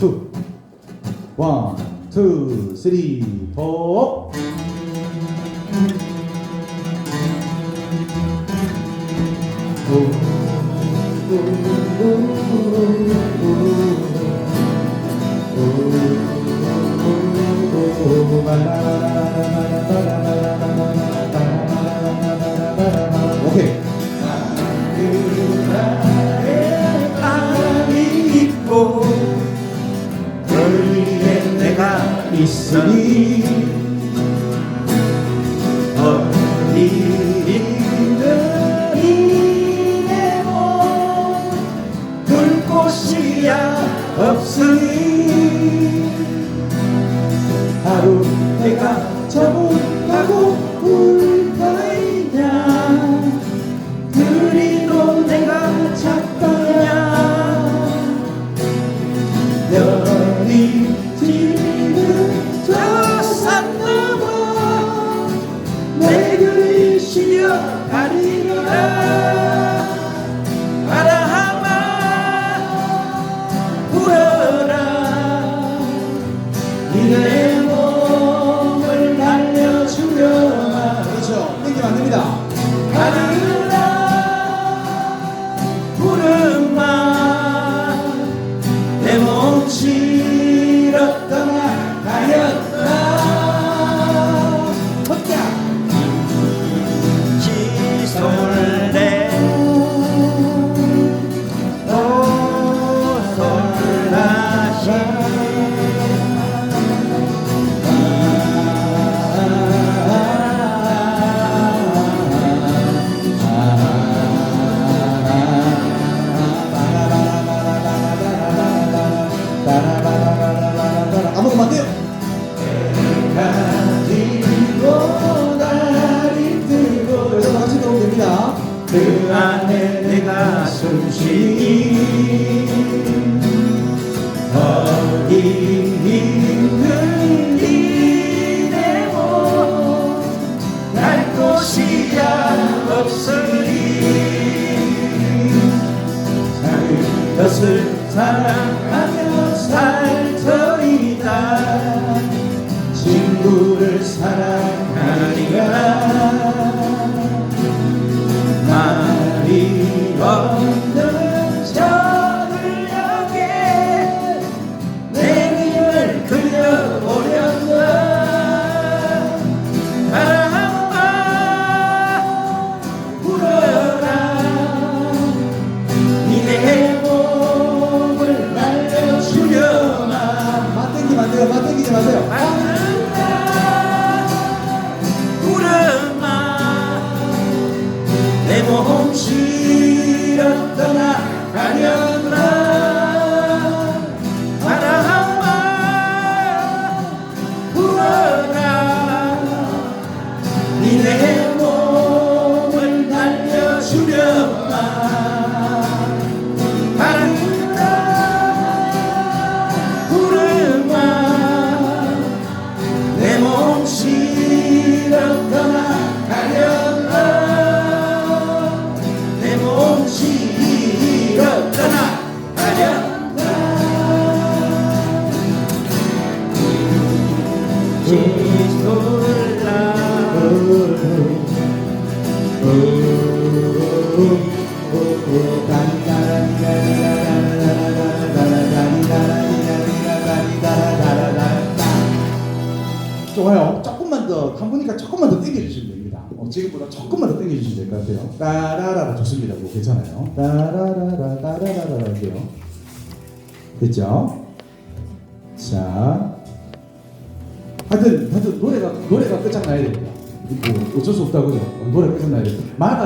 투. 원, 투, 쓰리, 포. 오케이. 있으니 어디 있는 이내몸둘 곳이야 없으니 하루 내가 저분하고 안 됩니다. 가르라 구름 그 안에 내가 숨쉬니? 어디 있는 이내몸날 곳이야 없으니 사는 것을 사랑하며 살 터이다. 친구를 사랑하리라 맞 땡기지 마세요. 좋아요. 조금만 더, 한 분이니까 조금만 더 땡겨주시면 됩니다. 어, 지금보다 조금만 더 땡겨주시면 될 것 같아요. 따라라라 좋습니다. 뭐 괜찮아요. 따라라라, 따라라라 할게요. 됐죠? 자. 하여튼, 하여튼, 노래가, 노래가 끝장나야 됩니다. 뭐, 어쩔 수 없다고요. 노래 끝장나야 됩니다. 말